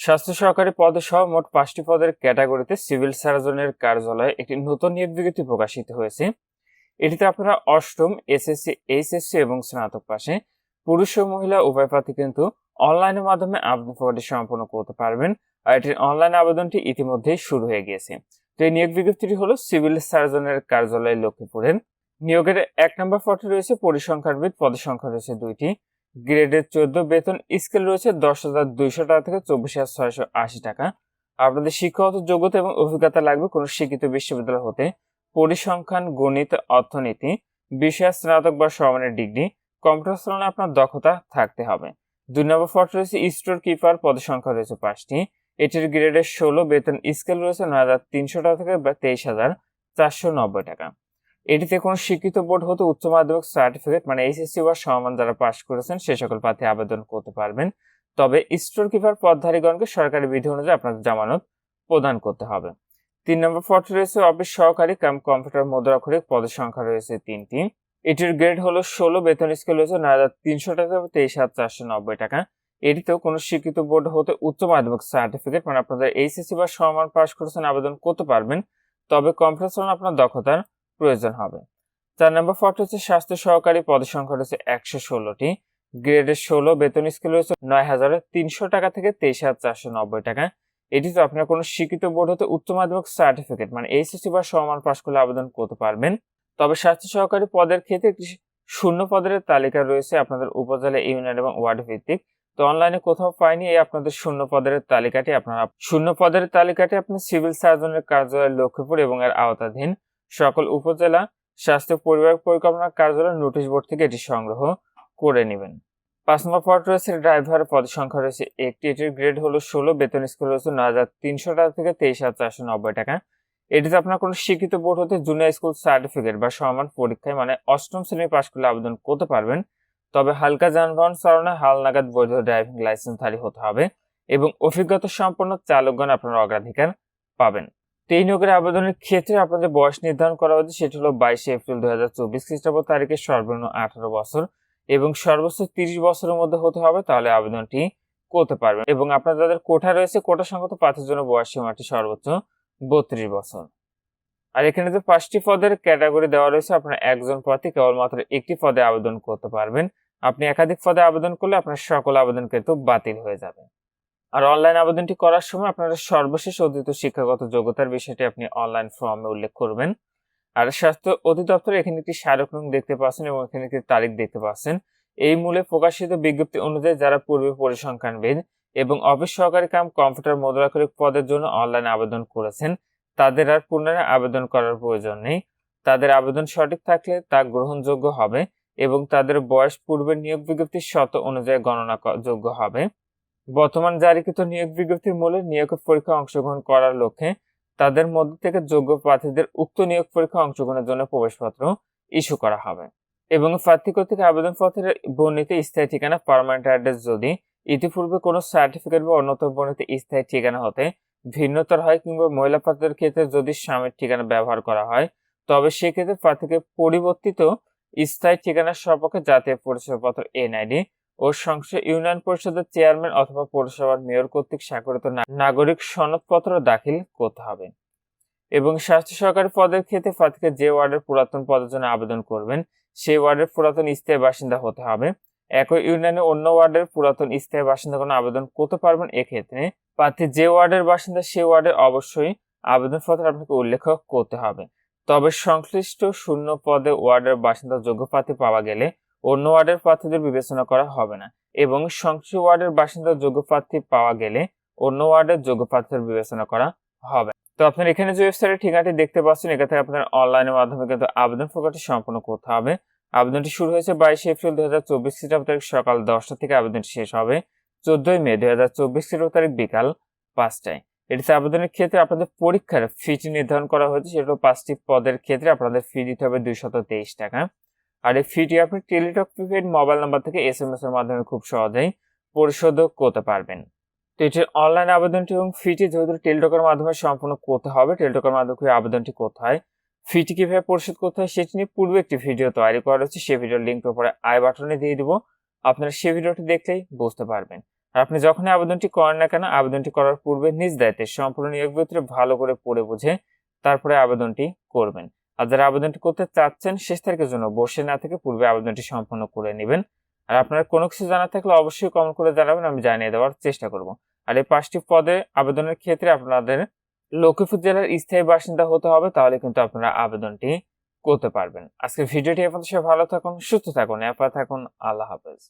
স্বাস্থ্য সহকারী পদে সহ মোট পাঁচটি পদের ক্যাটাগরিতে সিভিল সার্জনের কার্যালয়ে একটি নতুন নিয়োগ বিজ্ঞপ্তি প্রকাশিত হয়েছে। এটিতে আপনারা অষ্টম, এসএসসি, এইচএসসি এবং স্নাতক পাশে পুরুষ ও মহিলা উভয় প্রার্থী কিন্তু অনলাইনের মাধ্যমে আবেদন প্রক্রিয়াটি সম্পন্ন করতে পারবেন। আর এটির অনলাইন আবেদনটি ইতিমধ্যেই শুরু হয়ে গিয়েছে। তো এই নিয়োগ বিজ্ঞপ্তিটি হলো সিভিল সার্জনের কার্যালয় লক্ষ্মীপুরের। নিয়োগের এক নম্বর পদে রয়েছে পরিসংখ্যানবিদ পদের সংখ্যা রয়েছে দুইটি। গ্রেডের চোদ্দ বেতন স্কেল রয়েছে দশ হাজার দুইশো টাকা থেকে চব্বিশ হাজার ছয়শো আশি টাকা। আপনাদের শিক্ষাগত যোগ্যতা এবং অভিজ্ঞতা লাগবে কোনো শিক্ষিত বিশ্ববিদ্যালয় হতে। পরিসংখ্যান, গণিত, অর্থনীতি, বিষয়, স্নাতক বা সমানের ডিগ্রি, কম্পিউটার চালানো আপনার দক্ষতা থাকতে হবে। দুই নম্বর পদে রয়েছে স্টোর কিপার, পদের সংখ্যা রয়েছে পাঁচটি। এটির গ্রেডের ষোলো বেতন স্কেল রয়েছে নয় হাজার তিনশো টাকা থেকে তেইশ হাজার চারশো নব্বই টাকা। এটিতে কোনো শিক্ষিত বোর্ড হতে উচ্চ মাধ্যমিক সার্টিফিকেট মানে এইচএসসি বা সমান যারা পাশ করেছেন, সে সকল প্রার্থী আবেদন করতে পারবেন। তবে স্টোর কিপার পদধারীগণকে সরকারি বিধি অনুযায়ী আপনাদের জামানত প্রদান করতে হবে। তিন নম্বর পদে রয়েছে অফিস সহকারী কাম কম্পিউটার মুদ্রাক্ষরিক, পদের সংখ্যা রয়েছে তিনটি এটির গ্রেড হলো ষোলো, বেতন স্কেল রয়েছে নয় হাজার তিনশো টাকা, তেইশ হাজার চারশো নব্বই টাকা। এটিতেও কোনো শিক্ষিত বোর্ড হতে উচ্চ মাধ্যমিক সার্টিফিকেট মানে আপনাদের এইচএসসি বা সমান পাশ করেছেন, আবেদন করতে পারবেন। তবে কম্পিউটার আপনার দক্ষতার প্রয়োজন হবে। চার নম্বর পদ হচ্ছে স্বাস্থ্য সহকারী পদের সংখ্যা রয়েছে একশো ষোলোটি। গ্রেডের ষোলো, বেতন স্কেল রয়েছে নয় হাজার তিনশো টাকা থেকে তেইশ হাজার চারশো নব্বই টাকা। এটি তো আপনার কোনো শিক্ষিত বোর্ড হতে উচ্চ মাধ্যমিক সার্টিফিকেট মানে এইচএসসি বা সমান পাশ করলে আবেদন করতে পারবেন। তবে স্বাস্থ্য সহকারী পদের ক্ষেত্রে একটি শূন্য পদের তালিকা রয়েছে আপনাদের উপজেলা, ইউনিয়ন এবং ওয়ার্ড ভিত্তিক। তো অনলাইনে কোথাও পাইনি এই আপনাদের শূন্য পদের তালিকাটি, আপনারা শূন্য পদের তালিকাটি আপনি সিভিল সার্জনের কার্যালয় লক্ষ্মীপুর এবং এর আওতাধীন। সকল উপজেলা স্বাস্থ্য পরিবার পরিকল্পনা কার্যালয় নোটিশ বোর্ড থেকে এটি সংগ্রহ করে নেবেন। পাঁচ নম্বর পদ রয়েছে ড্রাইভার পদ সংখ্যা রয়েছে একটি। এটির গ্রেড হলো ষোলো, বেতন স্কেল রয়েছে নয় হাজার তিনশো টাকা থেকে তেইশ হাজার চারশো নব্বই টাকা। এটিতে আপনার কোনো শিক্ষিত বোর্ড হতে জুনিয়র স্কুল সার্টিফিকেট বা সমান পরীক্ষায় মানে অষ্টম শ্রেণি পাশ করলে আবেদন করতে পারবেন। তবে হালকা যানবাহন চালনায় হালনাগাদ বৈধ ড্রাইভিং লাইসেন্সধারী হতে হবে এবং অভিজ্ঞতা সম্পন্ন চালকগণ আপনার অগ্রাধিকার পাবেন। এই নিয়োগের আবেদনের ক্ষেত্রে আপনাদের বয়স নির্ধারণ করা হয়েছে, সেটি হলো বাইশে এপ্রিল দু হাজার চব্বিশ খ্রিস্টাব্দ, তারিখে সর্বনিম্ন আঠারো বছর এবং সর্বোচ্চ তিরিশ বছরের মধ্যে হতে হবে, তাহলে আবেদনটি করতে পারবেন। এবং আপনার যাদের কোঠা রয়েছে কোটা সংগত পাঁচের জন্য বয়স সীমাটি সর্বোচ্চ বত্রিশ বছর। আর এখানে যে পাঁচটি পদের ক্যাটাগরি দেওয়া রয়েছে, আপনার একজন প্রার্থী কেবলমাত্র একটি পদে আবেদন করতে পারবেন। আপনি একাধিক পদে আবেদন করলে আপনার সকল আবেদন কিন্তু বাতিল হয়ে যাবে। আর অনলাইন আবেদনটি করার সময় আপনারা সর্বশেষ অধীত শিক্ষাগত যোগ্যতার বিষয়টি আপনি অনলাইন ফর্মে উল্লেখ করবেন। আর স্বাস্থ্য অধিদপ্তর এখানে একটি স্মারক নং দেখতে পাচ্ছেন এবং এখানে একটি তারিখ দেখতে পাচ্ছেন। এই মূলে প্রকাশিত বিজ্ঞপ্তি অনুযায়ী যারা পূর্বে পরিসংখ্যানবিদ এবং অফিস সহকারী কাম কম্পিউটার মুদ্রাক্ষরিক পদের জন্য অনলাইন আবেদন করেছেন, তাদের আর পুনরায় আবেদন করার প্রয়োজন নেই। তাদের আবেদন সঠিক থাকলে তা গ্রহণযোগ্য হবে এবং তাদের বয়স পূর্বের নিয়োগ বিজ্ঞপ্তির শত অনুযায়ী গণনা যোগ্য হবে। বর্তমান জারিকৃত নিয়োগ বিজ্ঞপ্তির মূলে নিয়োগ পরীক্ষা অংশগ্রহণ করার লক্ষ্যে তাদের মধ্য থেকে যোগ্য প্রার্থীদের উক্ত নিয়োগ পরীক্ষা অংশগ্রহণের জন্য প্রবেশপত্র ইস্যু করা হবে এবং প্রার্থী কর্তৃক আবেদনপত্রের বর্ণিত স্থায়ী ঠিকানা পারমানেন্ট অ্যাড্রেস যদি ইতিপূর্বে কোনো সার্টিফিকেট বা অন্যতম বর্ণিত স্থায়ী ঠিকানা হতে ভিন্নতর হয় কিংবা মহিলা প্রার্থীদের ক্ষেত্রে যদি স্বামীর ঠিকানা ব্যবহার করা হয়, তবে সেক্ষেত্রে প্রার্থীকে পরিবর্তিত স্থায়ী ঠিকানার সপক্ষে জাতীয় পরিচয়পত্র এনআইডি ও সংসদ ইউনিয়ন পরিষদের চেয়ারম্যান অথবা পৌরসভার মেয়র কর্তৃক স্বাক্ষরিত নাগরিক সনদপত্র দাখিল করতে হবে এবং স্বাস্থ্য সহকারী পদের ক্ষেত্রে প্রার্থীকে যে ওয়ার্ডের পুরাতন পদের জন্য আবেদন করবেন, সেই ওয়ার্ডের পুরাতন স্থায়ী বাসিন্দা হতে হবে। একই ইউনিয়নে অন্য ওয়ার্ডের পুরাতন স্থায়ী বাসিন্দা কোনো আবেদন করতে পারবেন, এক্ষেত্রে প্রার্থী যে ওয়ার্ডের বাসিন্দা সেই ওয়ার্ডে অবশ্যই আবেদনপত্র আপনাকে উল্লেখ করতে হবে। তবে সংশ্লিষ্ট শূন্য পদে ওয়ার্ডের বাসিন্দা যোগ্য প্রার্থী পাওয়া গেলে অন্য ওয়ার্ডের প্রার্থীদের বিবেচনা করা হবে না। এবং সংশ্লিষ্ট ওয়ার্ডের বাসিন্দা যোগ্য প্রার্থী পাওয়া গেলে অন্য ওয়ার্ডের যোগ্য প্রার্থীদের বিবেচনা করা হবে। তো আপনার এখানে যে ওয়েবসাইটের ঠিকানাটি দেখতে পাচ্ছেন এখান থেকে আপনার অনলাইনের মাধ্যমে কিন্তু আবেদন প্রক্রিয়াটি সম্পন্ন করতে হবে। আবেদনটি শুরু হয়েছে বাইশে এপ্রিল দুই হাজার চব্বিশ খ্রিস্টাব্দ তারিখ সকাল দশটা থেকে আবেদনটি শেষ হবে চোদ্দই মে দুই হাজার চব্বিশ খ্রিস্টাব্দ তারিখ বিকাল পাঁচটায়। এটিতে আবেদনের ক্ষেত্রে আপনাদের পরীক্ষার ফিটি নির্ধারণ করা হয়েছে। সেটা পাঁচটি পদের ক্ষেত্রে আপনাদের ফি দিতে হবে দুইশত তেইশ টাকা। আর এই ফিটি আপনি টেলিটক প্রিপেড মোবাইল নাম্বার থেকে এস এম এস এর মাধ্যমে খুব সহজেই পরিশোধ করতে পারবেন। তো এটির অনলাইন আবেদনটি এবং ফিটি যেহেতু টেলিটকের মাধ্যমে সম্পূর্ণ করতে হবে টেলিটকের মাধ্যমে আবেদনটি হয়। ফিটি কীভাবে পরিশোধ করতে হয় সেটি নিয়ে পূর্বে একটি ভিডিও তৈরি করা হচ্ছে সেই ভিডিওর লিঙ্ক উপরে আই বাটনে দিয়ে দিব। আপনারা সেই ভিডিওটি দেখলেই বুঝতে পারবেন। আর আপনি যখনই আবেদনটি করেন না কেন, আবেদনটি করার পূর্বে নিজ দায়িত্বে, সম্পূর্ণ নিয়োগ বিজ্ঞপ্তিটি ভালো করে পড়ে বুঝে তারপরে আবেদনটি করবেন। আর যারা আবেদনটি করতে চাচ্ছেন, শেষ তারিখের জন্য বসে না থেকে পূর্বে আবেদনটি সম্পন্ন করে নেবেন। আর আপনার কোনো কিছু জানা থাকলে অবশ্যই কমেন্ট করে জানাবেন, আমি জানিয়ে দেওয়ার চেষ্টা করব। আর এই পাঁচটি পদে আবেদনের ক্ষেত্রে আপনাদের লক্ষ্মীপুর জেলার স্থায়ী বাসিন্দা হতে হবে, তাহলে কিন্তু আপনারা আবেদনটি করতে পারবেন। আজকের ভিডিওটি সে ভালো থাকুন, সুস্থ থাকুন এরপর থাকুন, আল্লাহ হাফেজ।